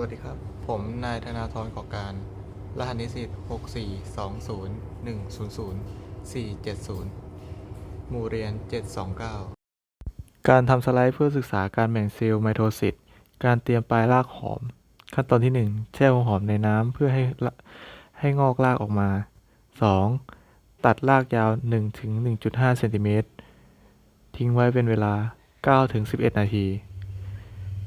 วัสดีครับ ผมนายธนาธรก่อการ รหัสนิสิต6420100470 หมู่เรียน 729 การทำสไลด์เพื่อศึกษาการแบ่งเซลล์ไมโทซิส การเตรียมปลายรากหอม ขั้นตอนที่ 1 แช่หัวหอมในน้ำเพื่อให้ให้งอกรากออกมา 2. ตัดรากยาว 1-1.5เซนติเมตร ทิ้งไว้เป็นเวลา 9-11 นาที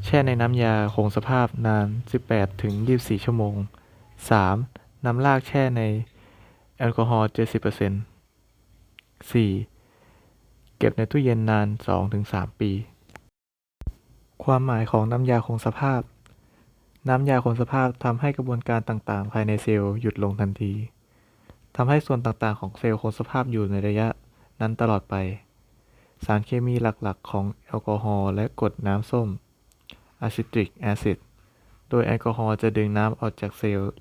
แช่ในน้ำยาคงสภาพนาน 18ถึง24 ชั่วโมง 3. น้ำรากแช่ในแอลกอฮอล์ 70% 4. เก็บในตู้เย็นนาน 2-3 ปี ความหมายของน้ำยาคงสภาพ น้ำยาคงสภาพทำให้กระบวนการต่างๆ ภายในเซลล์หยุดลงทันที ทำให้ส่วนต่างๆ ของเซลล์คงสภาพอยู่ในระยะนั้นตลอดไป สารเคมีหลักๆ ของแอลกอฮอล์และกรดน้ำส้ม อะซิตริกแอซิดโดยแอลกอฮอล์จะดึงน้ำออกจากเซลล์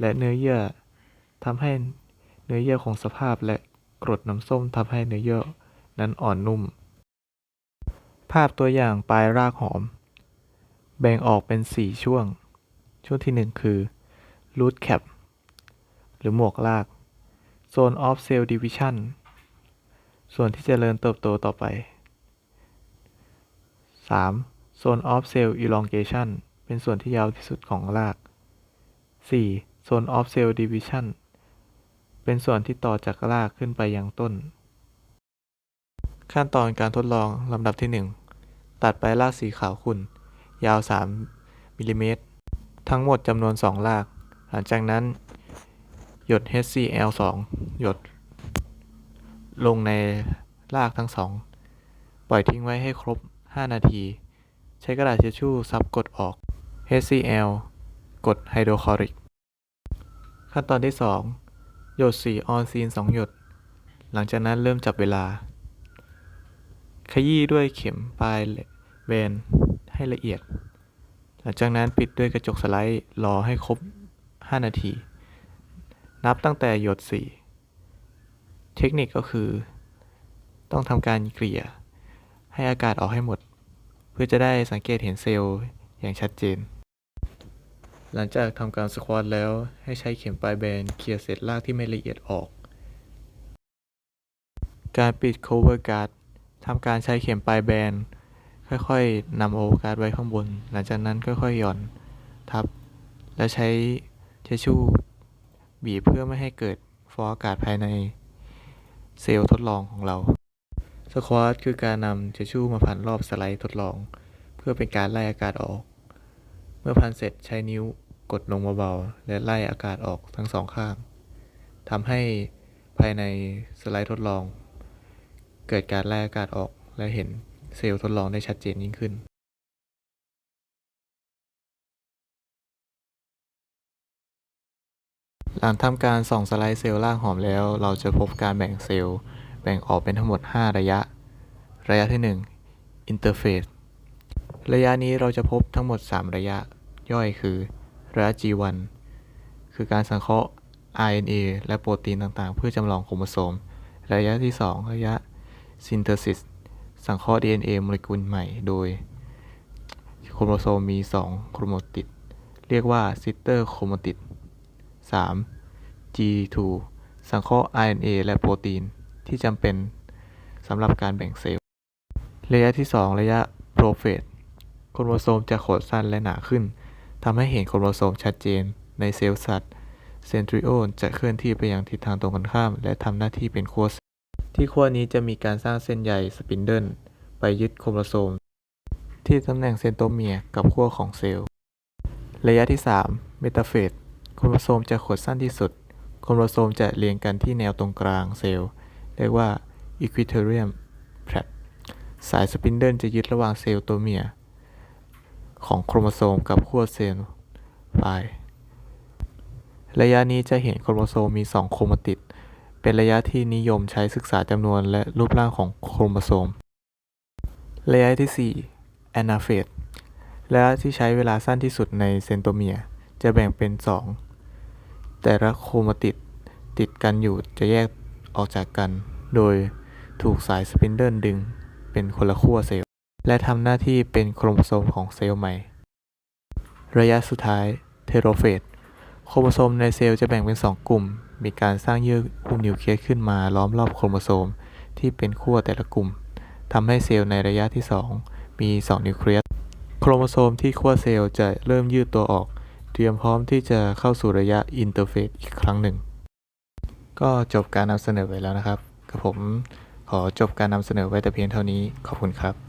และเนื้อเยื่อทำให้เนื้อเยื่อคงสภาพและกรดน้ำส้มทำให้เนื้อเยื่อนั้นอ่อนนุ่ม ภาพตัวอย่างปลายรากหอม แบ่งออกเป็น 4 ช่วง ช่วงที่ 1 คือ root cap หรือหมวกราก zone of cell division ส่วนที่จเจริญเติบโตต่อไป 3. Zone of Cell Elongation เป็นส่วนที่ยาวที่สุดของราก 4. Zone of Cell Division เป็นส่วนที่ต่อจากรากขึ้นไปยังต้น ขั้นตอนการทดลองลำดับที่ 1 ตัดปลายรากสีขาวขุ่น ยาว 3มิลลิเมตร ทั้งหมดจำนวน 2 ราก หลังจากนั้น หยด HCl 2 หยด ลงในรากทั้งสอง ปล่อยทิ้งไว้ให้ครบ 5 นาที ใช้กระดาษทิชชู่ซับกดออก HCl กดไฮโดรคลอริก ขั้นตอนที่ 2 หยดสีออนซีน 2 หยด หลังจากนั้นเริ่มจับเวลา ขยี้ด้วยเข็มปลายแบนให้ละเอียด หลังจากนั้นปิดด้วยกระจกสไลด์รอให้ครบ 5 นาที นับตั้งแต่หยดสีเทคนิคก็คือ ต้องทำการเกลี่ย ให้อากาศออกให้หมด เพื่อจะได้สังเกตเห็นเซลล์อย่างชัดเจน หลังจากทำการสควอตแล้วให้ใช้เข็มปลายแบนเคลียร์เศษรากที่ไม่ละเอียดออก การปิด cover guard ทำการใช้เข็มปลายแบนค่อยๆนำโอเวอร์การ์ดไว้ข้างบน หลังจากนั้นค่อยๆหย่อนทับ และใช้เชชู่บีบเพื่อไม่ให้เกิดฟองอากาศภายในเซลล์ทดลองของเรา สควอตคือการนำเทชชู่มาพันรอบสไลด์ทดลอง เพื่อเป็นการไล่อากาศออก เมื่อพันเสร็จใช้นิ้วกดลงเบาๆ และไล่อากาศออกทั้งสองข้างทำให้ภายในสไลด์ทดลอง เกิดการไล่อากาศออกและเห็นเซลล์ทดลองได้ชัดเจนยิ่งขึ้นหลังทำการส่องสไลด์เซลล์ล่างหอมแล้ว เราจะพบการแบ่งเซลล์ แบ่งออกเป็นทั้งหมด 5 ระยะ ระยะที่1 Interface ระยะนี้เราจะพบทั้งหมด 3 ระยะ ย่อยคือ ระยะ G1 คือการสังเคราะห์ RNA และโปรตีนต่างๆ เพื่อจำลองโครโมโซม ระยะที่ 2 ระยะ Synthesis สังเคราะห์ DNA โมเลกุลใหม่โดย โครโมโซมมี 2 โครโมติด เรียกว่า sister โครโมติด 3. G2 สังเคราะห์ RNA และโปรตีน ที่จำเป็นสำหรับการแบ่งเซลล์ ระยะที่ 2 ระยะ Prophase โครโมโซมจะโคดสั้นและหนาขึ้นทำให้เห็นโครโมโซมชัดเจนในเซลล์สัตว์เซนทริโอนจะเคลื่อนที่ไปยังทิศทางตรงกันข้าม และทำหน้าที่เป็นขั้วที่ขั้วนี้จะมีการสร้างเส้นใยสปินเดิลไปยึดโครโมโซม ที่ตำแหน่งเซนโตเมียกับขั้วของเซลล์ ระยะที่ 3 เมตาเฟสโครโมโซมจะขดสั้นที่สุด โครโมโซมจะเรียงกันที่แนวตรงกลางเซลล์ เรียกว่า equatorial plait สายสปินเดิลจะยึดระหว่างเซลล์ตัวเมีย ของโครโมโซมกับขั้วเซลล์ปลายระยะนี้จะเห็นโครโมโซมมี 2 โครโมติด เป็นระยะที่นิยมใช้ศึกษาจำนวนและรูปร่างของโครโมโซม ระยะที่ 4 Anaphase ระยะที่ใช้เวลาสั้นที่สุดในเซนโตเมีย จะแบ่งเป็น 2 แต่ละโครโมติดติดกันอยู่จะแยก ออกจากกัน โดยถูกสายสปินเดิลดึงเป็นคนละขั้วเซลล์ และทำหน้าที่เป็นโครโมโซมของเซลล์ใหม่ ระยะสุดท้ายเทโลเฟสโครโมโซมในเซลล์จะแบ่งเป็น 2 กลุ่ม มีการสร้างเยื่อหุ้มนิวเคลียสขึ้นมาล้อมรอบโครโมโซมที่เป็นขั้วแต่ละกลุ่มทำให้เซลล์ในระยะที่ 2 มี 2 นิวเคลียส โครโมโซมที่ขั้วเซลล์จะเริ่มยืดตัวออก เตรียมพร้อมที่จะเข้าสู่ระยะอินเตอร์เฟสอีกครั้งหนึ่ง ก็จบการนำเสนอไปแล้วนะครับกับผมขอจบการนำเสนอไว้แต่เพียงเท่านี้ขอบคุณครับ